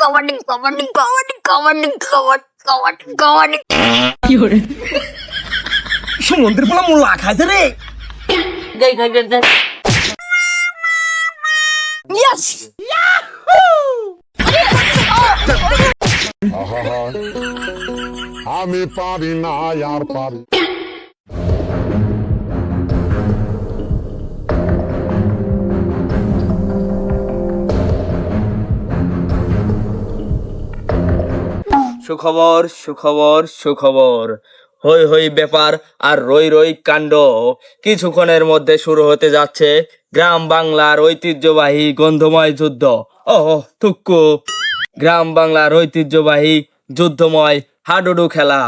Commanding commanding commanding commanding command commanding commanding কি হরে সমুদ্রের পোলা মোলা খাইছে রে। গাই গাই গাই ইয়েস আমি পারি না আর পারি সুখবর সুখবর সুখবর। হই হই ব্যাপার আর রই রই কাণ্ড। কিছুক্ষণের মধ্যে শুরু হতে যাচ্ছে গ্রাম বাংলার ঐতিহ্যবাহী গন্ধময় যুদ্ধ। ওহ থুক্কু। গ্রাম বাংলার ঐতিহ্যবাহী যুদ্ধময় হাডুডু খেলা।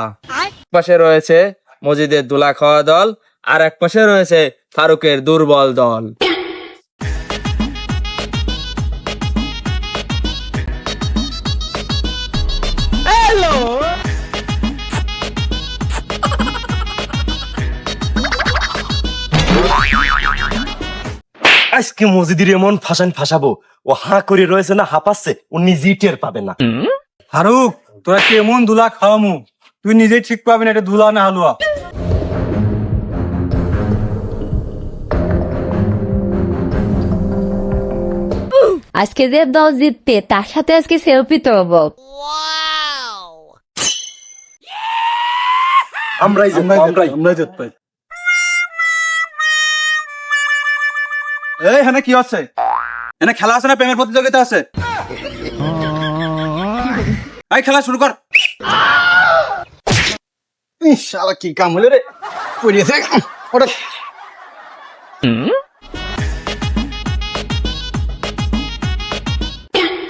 পাশে রয়েছে মজিদের দুলা খাওয়া দল আর এক পাশে রয়েছে ফারুকের দুর্বল দল। আজকে মসজিদের এমন ফাঁসান ফাঁসাবো ও হাঁ করে রয়েছে না হাঁপাচ্ছে ও নিজেই টের পাবে না। ফারুক তোরা কেমন দুলা খাওয়ামু? তুই নিজেই ঠিক পাবি না এটা দুলা না হালুয়া। আজকে যে দল জিততে তার সাথে আজকে সেলফি তুলব আমরাই জিতবো, আমরাই আমরা এই এখানে কি আছে এখানে খেলা আছে না প্রেমের প্রতিযোগিতা আছে? এই, খেলা শুরু কর। শালা, কি কাম হলো রে? পড়িয়েছে ওটা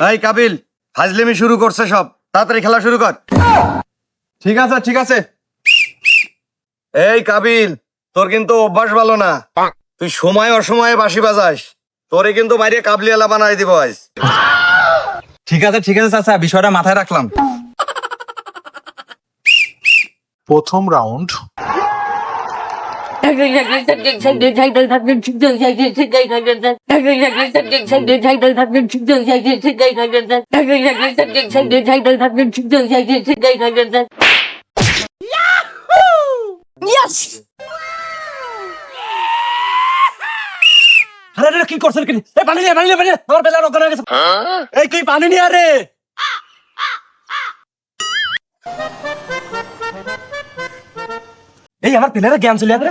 এই, কাবিল, ফাজলিমি শুরু করছে সব। তাড়াতাড়ি খেলা শুরু কর। ঠিক আছে ঠিক আছে। এই, কাবিল, তোর কিন্তু অভ্যাস ভালো না। তুই সময় অসময়ে বাঁশি বাজাস। তোরে কিন্তু বাইরে কাবলিয়ালা বানাই দিব আজ। ঠিক আছে ঠিক আছে চাচা বিষয়টা মাথায় রাখলাম। প্রথম রাউন্ড। ইয়েস আরে কি করছেন কি এই পানি নিয়ে পানি নিয়ে পানি আমার বেলা রকম হয়ে গেছে। এই তুই পানি নিয়ে আরে। এই আমার প্লেয়ারে জ্ঞান চলে আসে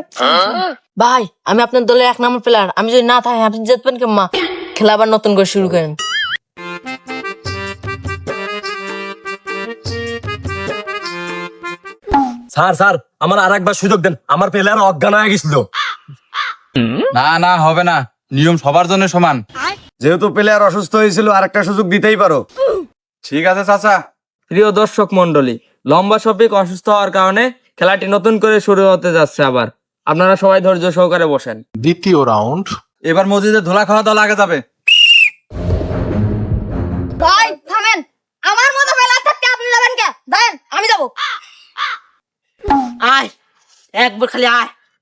ভাই আমি আপনার দলের এক নম্বর প্লেয়ার আমি যদি না থাকি আপনি জিতবেন কেমা খেলা আবার নতুন করে শুরু করেন। স্যার স্যার আমার আর একবার সুযোগ দেন। আমার প্লেয়ার অজ্ঞান হয়ে গেছিল। না না হবে না। নিয়ম সবার জন্য সমান। যেহেতু প্লেয়ার অসুস্থ হয়েছিল আর একটা সুযোগ দিতেই পারো। ঠিক আছে চাচা। প্রিয় দর্শক মন্ডলী লম্বা শফিক অসুস্থ হওয়ার কারণে খেলাটি নতুন করে শুরু হতে যাচ্ছে আবার। আপনারা সবাই ধৈর্য সহকারে বসেন। দ্বিতীয় রাউন্ড। এবার মসজিদে ধোলা খাওয়া দল আগে যাবে। ভাই থামেন। আমার মতো বেলা থাকতে আপনি যাবেন কে? দেন আমি যাব। আয় একবার খালি আয়।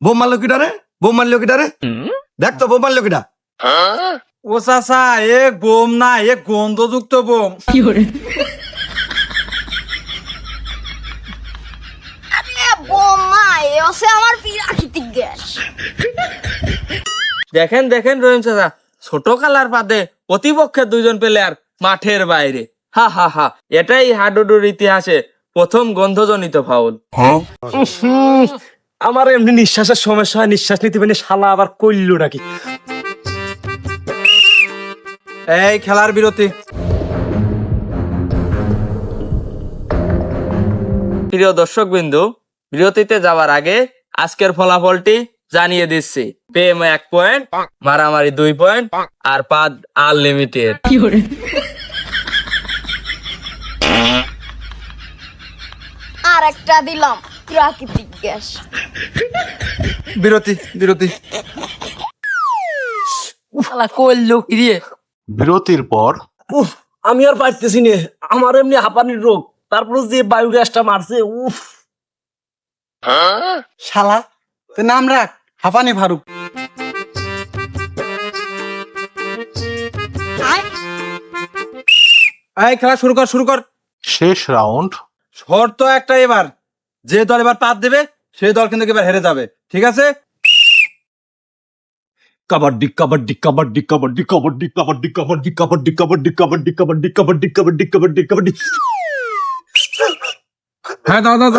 বোম মারলো কিটা রে? বোম মারলো কিটা রে? দেখ তো বোম মারলো কিটা ও চাচা এ বোম না এ গন্ধযুক্ত বোম প্রাকৃতিক গ্যাস। দেখেন দেখেন রহিম চাচা ছোট খেলার পাতে প্রতিপক্ষের দুইজন প্লেয়ার মাঠের বাইরে। হা হা হা এটাই হাডুডুর ইতিহাসে প্রথম গন্ধজনিত ফাউল। হুম, আমার এমনি নিঃশ্বাসের সমস্যা হয় নিঃশ্বাস নিতে পারি শালা আবার কইল নাকি? এই খেলার বিরতি। প্রিয় দর্শক বিন্দু বিরতিতে যাওয়ার আগে আজকের ফলাফলটি জানিয়ে দিচ্ছি। পেম এক পয়েন্ট মারামারি দুই পয়েন্ট আর পাদ আনলিমিটেড। আর একটা দিলাম প্রাকৃতিক গ্যাস বিরতি বিরতি। শালা করল কি রে। বিরতির পর উফ আমি আর পারতেছি নে। আমার এমনি হাঁপানির রোগ। তারপর যে বায়ু গ্যাসটা মারছে উফ। শালা তোর নাম রাখ। হাঁপানি ফারুক। এই খেলা শুরু কর শুরু কর। শেষ রাউন্ড। শর্ত একটা এবার। যে দল এবার পাত দেবে সেই দল কিন্তু এবার হেরে যাবে ঠিক আছে কাবাডি কাবাডি কাবাডি কাবাডি কাবাডি কাবাডি কাবাডি কাবাডি কাবাডি কাবাডি কাবাডি কাবাডি কাবাডি কাবাডি কাবাডি হ্যাঁ দাও দাও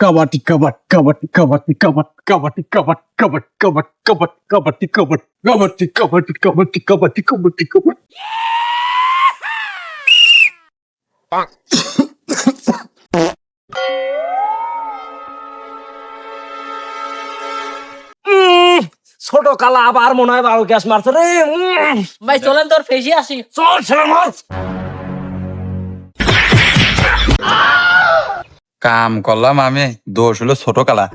কাবাডি কাবাড কাবাডি কাবাডি কাবাড কাবাডি কাবাড কাবাড কাবাড কাবাড কাবাডি কাবাড কাবাডি কাবাডি কাবাডি কাবাডি কাবাডি কাবাড ছোট কালা আবার মনে হয় বারো গ্যাস মারছে রে ভাই চলেন তোর ফেসি আসি। চল কাম করলাম আমি দোষ হলো ছোট কালা।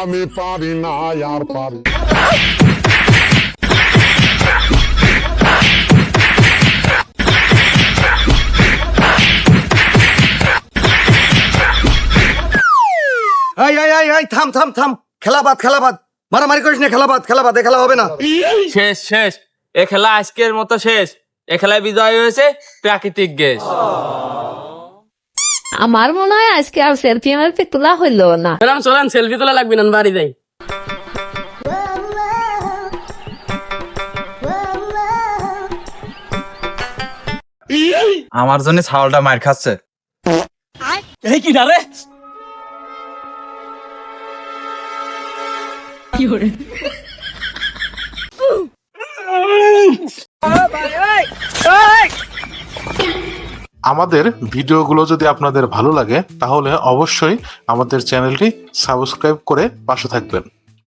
আমি পারি না আর পারি এই এই এই এই থাম থাম থাম। খেলা বাদ খেলা বাদ। মারামারি করিস না খেলা বাদ খেলা এ খেলা হবে না। শেষ শেষ। এ খেলা আজকের মতো শেষ। এ খেলায় বিজয় হয়েছে প্রাকৃতিক গ্যাস। আমার মনে হয় আজকে আর সেলফি মেলফি তোলা হইল না। চলেন সেলফি তোলা লাগবে না বাড়ি যাই। আমার জন্য ছাগলটা মার খাচ্ছে। এই কি রে? আমাদের ভিডিওগুলো যদি আপনাদের ভালো লাগে তাহলে অবশ্যই আমাদের চ্যানেলটি সাবস্ক্রাইব করে পাশে থাকবেন।